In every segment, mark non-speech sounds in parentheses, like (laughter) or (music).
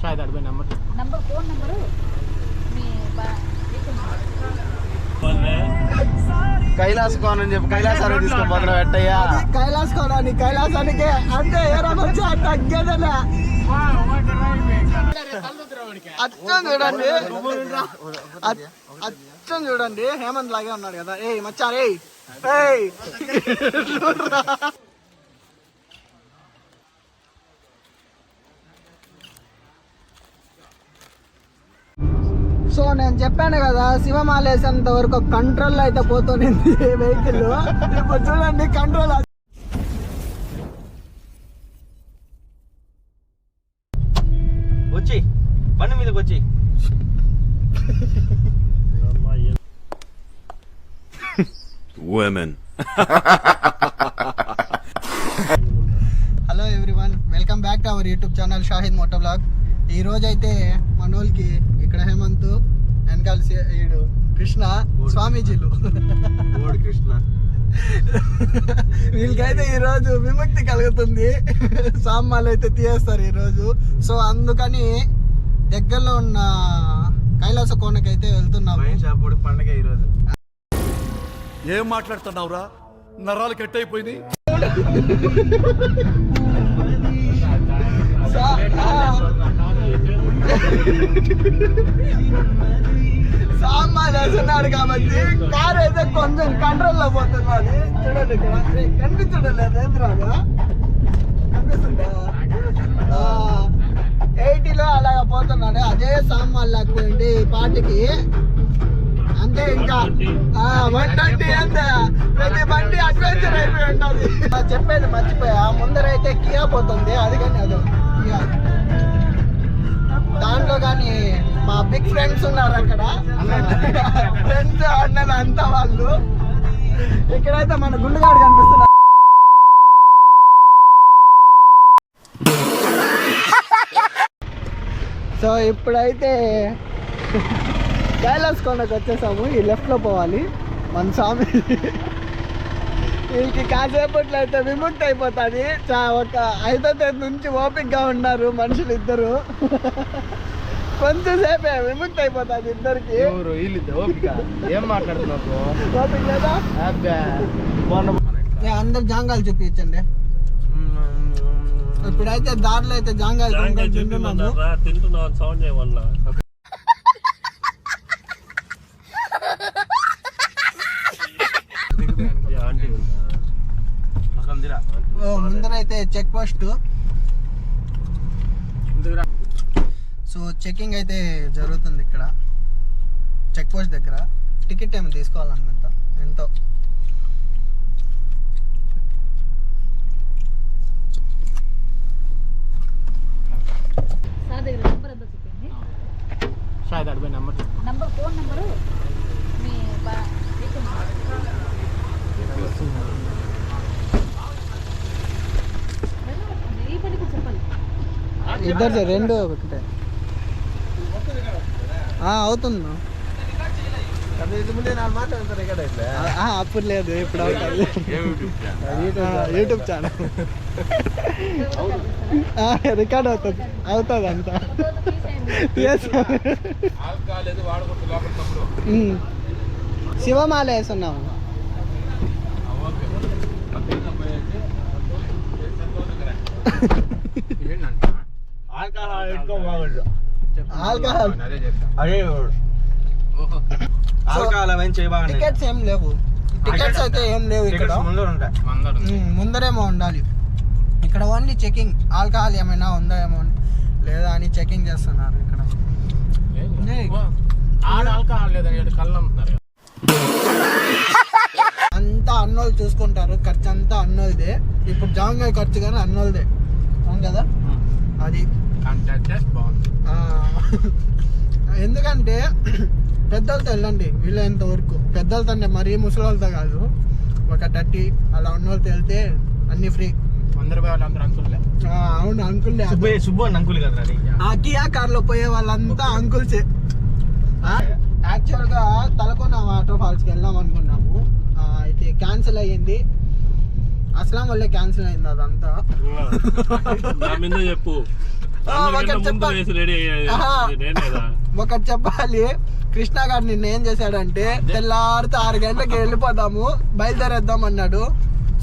షాయద్ అడిపోయి number number phone number Kailash cone అని చెప్పి కైలాసాన్ని తీసుకొని మొదలు వెట్టయ్యా కైలాస్ కోరాని కైలాసానికి అంతే ఏ వచ్చి తగ్గేదలే అచ్చం చూడండి అచ్- చూడండి. హేమంత్ లాగే ఉన్నాడు కదా. ఏయ్ మచ్చా ఏయ్. ఏయ్. సో నేను చెప్పాను కదా శివమాలేసేంత వరకు కంట్రోల్ అయితే పోతుంది వెహికల్ ఇప్పుడు చూడండి కంట్రోల్ వచ్చి బండి మీదకి వచ్చి. Women. Hello everyone welcome back to our YouTube channel Shahid moto blog ఈ రోజు అయితే మనోళ్ళకి ఇక్కడ హేమంత్ వెనకాల ఈడు కృష్ణ స్వామీజీలు. కృష్ణ. వీళ్ళకైతే ఈ రోజు విముక్తి కలుగుతుంది. సామాన్లు అయితే తీయేస్తారు ఈ రోజు. సో అందుకని దగ్గరలో ఉన్న కైలాస కోనకైతే వెళ్తున్నాము. పండగ ఈరోజు ఏం మాట్లాడుతున్నావురా? నరాలు కట్ అయిపోయినాయి. సామాన్ వేస్తున్నాడు కాబట్టి కారు అయితే కొంచెం కంట్రోల్లో చూడండి ఇక్కడ. ఏ, కనిపించడం లేదు ఏంద్రాగా కనిపిస్తుందా? ఎయిటీలో అలాగ పోతున్నాడు. అదే సామాన్ లేకపోయింది ఈ అంటే ఇంకా వన్ ట్వంటీ అంతే ప్రతి బండి అడ్వెంచర్ అయిపోయి ఉంటుంది చెప్పేది మర్చిపోయా. ముందరైతే కియా పోతుంది అది కానీ అదో కియా. దాంట్లో కానీ మా బిగ్ ఫ్రెండ్స్ ఉన్నారు అక్కడ. ఫ్రెండ్స్ అన్నలు అంతా వాళ్ళు. ఇక్కడైతే మన గుండెగాడు కనిపిస్తున్నారు సో ఇప్పుడైతే కైలాస్ కొండకు వచ్చేసాము. ఈ లెఫ్ట్లో పోవాలి. మన స్వామి వీళ్ళకి కాసేపట్లో అయితే విముక్తి అయిపోతుంది. చా- ఒక ఐదో తేదీ నుంచి ఓపిక్గా ఉన్నారు మనుషులు ఇద్దరు. కొంచెం సేపే విముక్తి అయిపోతుంది ఇద్దరికి. ఏం మాట్లాడుతున్నావు ఓపిక లేదా? అందరు జాంగాలు చూపించండి. ఇప్పుడైతే దారిలో అయితే జాంగాలు తింటున్నాము. తింటున్నాను సౌండ్ చేయమన్నా. ముందరైతే చెక్ పోస్ట్ సో చెకింగ్ అయితే జరుగుతుంది ఇక్కడ. చెక్ పోస్ట్ దగ్గర. టికెట్ ఏమి తీసుకోవాలనుకుంటా ఎంతో. షాయద్ అడిపోయి నెంబర్ నంబర్ ఫోన్ నెంబరు మీ బా ఈ పనికి చెప్పాలి ఇద్దరు రెండు ఒకటే. అవుతుంది. అప్పుడు లేదు ఇప్పుడు అవుతుంది. YouTube channel? రికార్డ్ అవుతుంది అవుతుంది అంతా. శివమాల వేస్తున్నాము ఆల్కహాల్ అదే ఆల్కహాల్ అవన్నీ టికెట్స్ ఏం లేవు టికెట్స్ అయితే ఏం లేవు ఇక్కడ ఉంటాయి ముందరేమో ఉండాలి ఇక్కడ ఓన్లీ చెకింగ్ ఆల్కహాల్ ఏమైనా ఉందా ఏమో లేదా అని చెకింగ్ చేస్తున్నారు ఇక్కడ అంతా అన్నోళ్ళు చూసుకుంటారు ఖర్చు అంతా అన్నోళ్ళదే. ఇప్పుడు జాంగాయ ఖర్చు కానీ అన్నోళ్ళదే. అవును కదా? అది. (laughs) ఎందుకంటే (clears throat) పెద్దలతో వెళ్ళండి వీలైనంత వరకు. పెద్దలతో అంటే మరీ ముసలితో కాదు. ఒక థర్టీ అలా ఉన్న వాళ్ళతో వెళ్తే అన్ని ఫ్రీ. అవును అంకుల్ సుబ్బు అని అంకుల్ కదా ఆ కియా కార్లో పోయే వాళ్ళంతా అంకుల్సే. యాక్చువల్గా తలకోన వాటర్ ఫాల్స్కి వెళ్దాం అనుకున్నాము. ఆ, అయితే క్యాన్సిల్ అయ్యింది. అస్లాం వల్లే క్యాన్సిల్ అయింది అదంతా. చెప్పు. ఒకటి చెప్పాలి. కృష్ణ గారు నిన్న ఏం చేశాడంటే తెల్లారితే ఆరు గంటలకు వెళ్ళిపోదాము బయలుదేరేద్దాం అన్నాడు.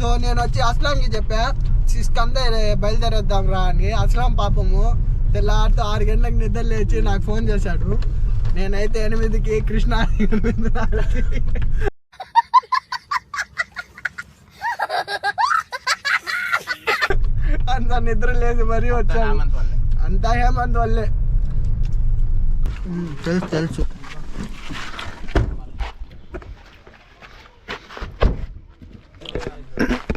సో నేను వచ్చి అస్లాంకి చెప్పా సిస్కందే బయలుదేరేద్దాం రా అని. అస్లాం పాపము తెల్లారితే ఆరు గంటలకు నిద్ర లేచి నాకు ఫోన్ చేశాడు. నేనైతే ఎనిమిదికి కృష్ణ ఎనిమిదిన్నరకి లేదు మరీ అంతా హేమంత్ వల్లే. తెలుసు తెలుసు.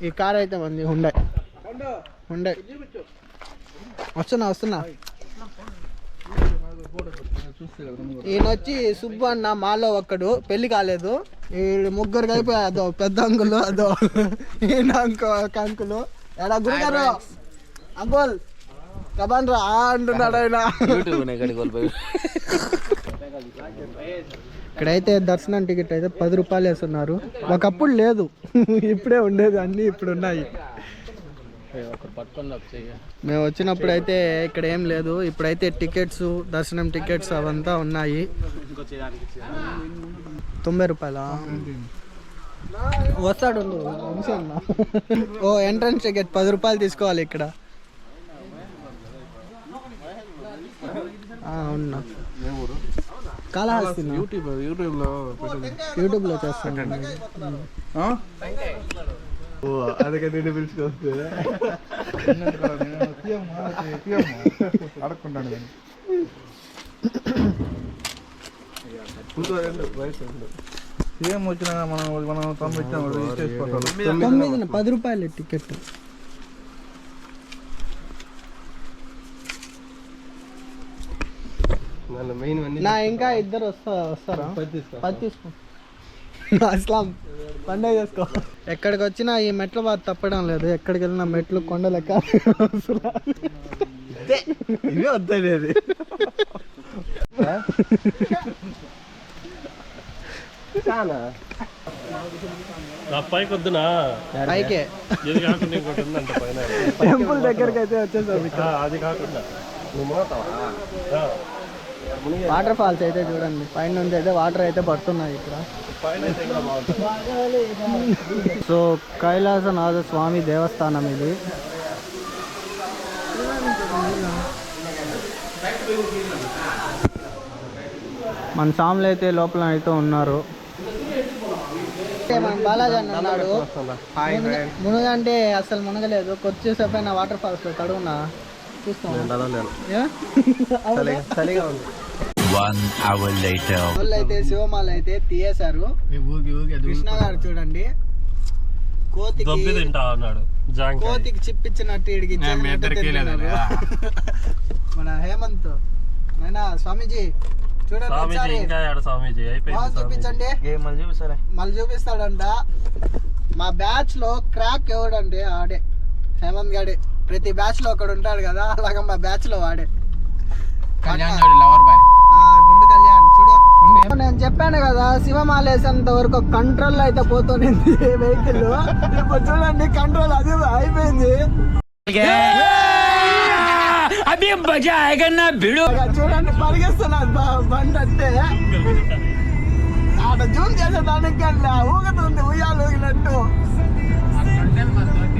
ఈ కార్ అయితే మంది హుండై హుండై వస్తున్నా వస్తున్నా. ఈయన వచ్చి సుబ్బు అన్న మాలో ఒక్కడు పెళ్ళి కాలేదు. ఈ ముగ్గురు కలిపి అదో పెద్ద అంకులు అదో ఈయన ఇంకో ఒక అంకులు ఎడా గురుగారు అంకుల్ కబాన్ రా. అంటున్నాడు ఆయన. ఇక్కడైతే దర్శనం టికెట్ అయితే పది రూపాయలు వేస్తున్నారు. ఒకప్పుడు లేదు. ఇప్పుడే ఉండేది అన్నీ ఇప్పుడు ఉన్నాయి. మేము వచ్చినప్పుడు అయితే ఇక్కడ ఏం లేదు. ఇప్పుడైతే టికెట్స్ దర్శనం టికెట్స్ అవంతా ఉన్నాయి. తొంభై రూపాయలా? వస్తాడు. ఓ ఎంట్రన్స్ టికెట్ పది రూపాయలు తీసుకోవాలి ఇక్కడ. అవునా కాళహస్తి యూట్యూబ్ యూట్యూబ్లో యూట్యూబ్లో చేస్తాను అందుకే నేను పిలుచుకొస్తే అడగకుంటాను కానీ ఏం వచ్చినా మనం మనం తొంభై ఇచ్చాం చేసుకోవాలి తొమ్మిది పది రూపాయలు టికెట్ మెయిన్ అన్ని నా ఇంకా ఇద్దరు వస్తా వస్తారా? పది తీసుకో. అస్లాం పండగ చేసుకో. ఎక్కడికి వచ్చినా ఈ మెట్ల బాధ తప్పడం లేదు. ఎక్కడికి వెళ్ళినా మెట్లు కొండ లెక్క. ఇవే వద్దనేది. నా పైకి వద్దునా? పైకే. ఇది కాకుండా ఇంకోటి ఉందంట పైన. టెంపుల్ దగ్గరికి అయితే వచ్చేసాం అది కాకుండా. నువ్వు మోతావా? వాటర్ ఫాల్స్ అయితే చూడండి. పైన నుంచి అయితే వాటర్ అయితే పడుతున్నాయి ఇక్కడ. పైన సో కైలాసనాథ స్వామి దేవస్థానం ఇది. మన స్వాములు అయితే లోపల అయితే ఉన్నారు. మన బాలాజీ అన్న ఉన్నాడు. మునగ- మునగంటే అసలు మునగలేదు. కొద్దిసేపు వాటర్ ఫాల్స్లో తడుగునా అయితే శివమాల అయితే తీయేశారు. కృష్ణ గారు చూడండి. కోతికి తింటా అన్నాడు. కోతికి ఇచ్చేసినట్టు తింటున్నారు. (laughs) మన హేమంత్. నాయనా స్వామీజీ. చూడండి మళ్ళీ చూపిస్తాడంట. మా బ్యాచ్లో క్రాక్ ఎవడండి ఆడే. హేమంత్ గాడే. ప్రతి బ్యాచ్లో ఒకడు ఉంటాడు కదా అలాగా మా బ్యాచ్లో వాడే. ఆ, గుండు కళ్యాణ్ చూడు. నేను చెప్పాను కదా శివమాలేసేంత వరకు కంట్రోల్ అయితే పోతుంది వెహికల్ ఇప్పుడు చూడండి కంట్రోల్ అది అయిపోయింది. చూడండి పరిగెస్తున్నది బ- బండి అంటే ఆడ జూమ్ చేసేదానికి ఊగుతుంది ఉయ్యాలు ఊగినట్టు.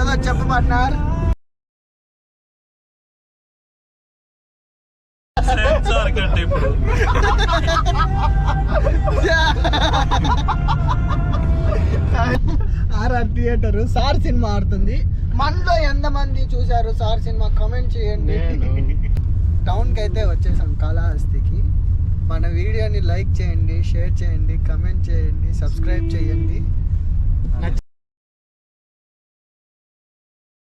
ఏదో చెప్పు పార్ట్నర్ సెన్సార్ కంటే ఇప్పుడు. (laughs) ఆర్ఆర్ థియేటర్ సార్ సినిమా ఆడుతుంది. మనలో ఎంతమంది చూశారు సార్ సినిమా? కామెంట్ చేయండి. టౌన్కి అయితే వచ్చేసాం కాళహస్తికి. మన వీడియోని లైక్ చేయండి షేర్ చేయండి కమెంట్ చేయండి సబ్స్క్రైబ్ చేయండి.